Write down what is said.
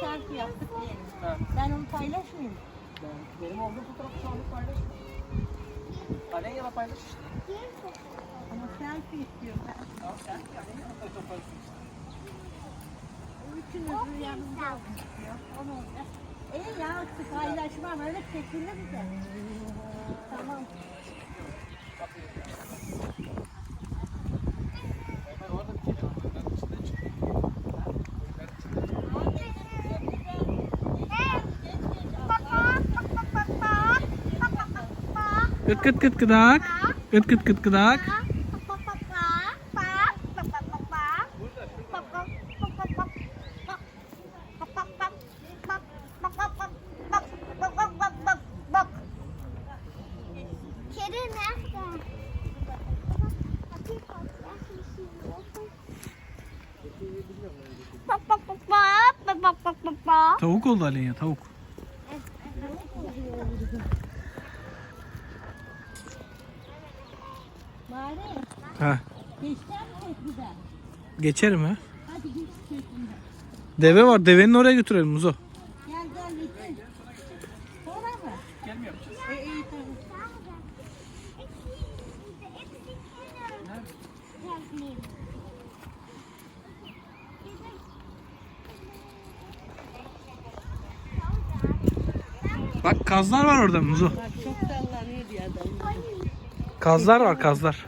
selfie yaptık diyelim. Ha. Ben onu paylaşmayayım. Ben, benim olduğum fotoğrafı şu anlık paylaşma. Alenya'la paylaş işte. Ama selfie istiyorum ben. Tamam sen Alenya'la fotoğrafı Üçünüzün yanında olmak istiyor. Onu olacak. İyi ya paylaşmam öyle çekilir de. Tamam. Ben Kıt kıt kıt kıdak. Kıt kıt kıt kıdak. Tavuk oldu Aleyna tavuk. Bari Ha. geçeceğim köprüden. Geçerim ha. Hadi geç köprüden. Deve var. Devenin oraya götürelim Muzo. Gel gel getir. Sonra mı? Gel mi yapacağız? E, iyi tamam. Bak kazlar var orada Muzo. Bak çok sallanıyor diye adam. Kazlar var kazlar.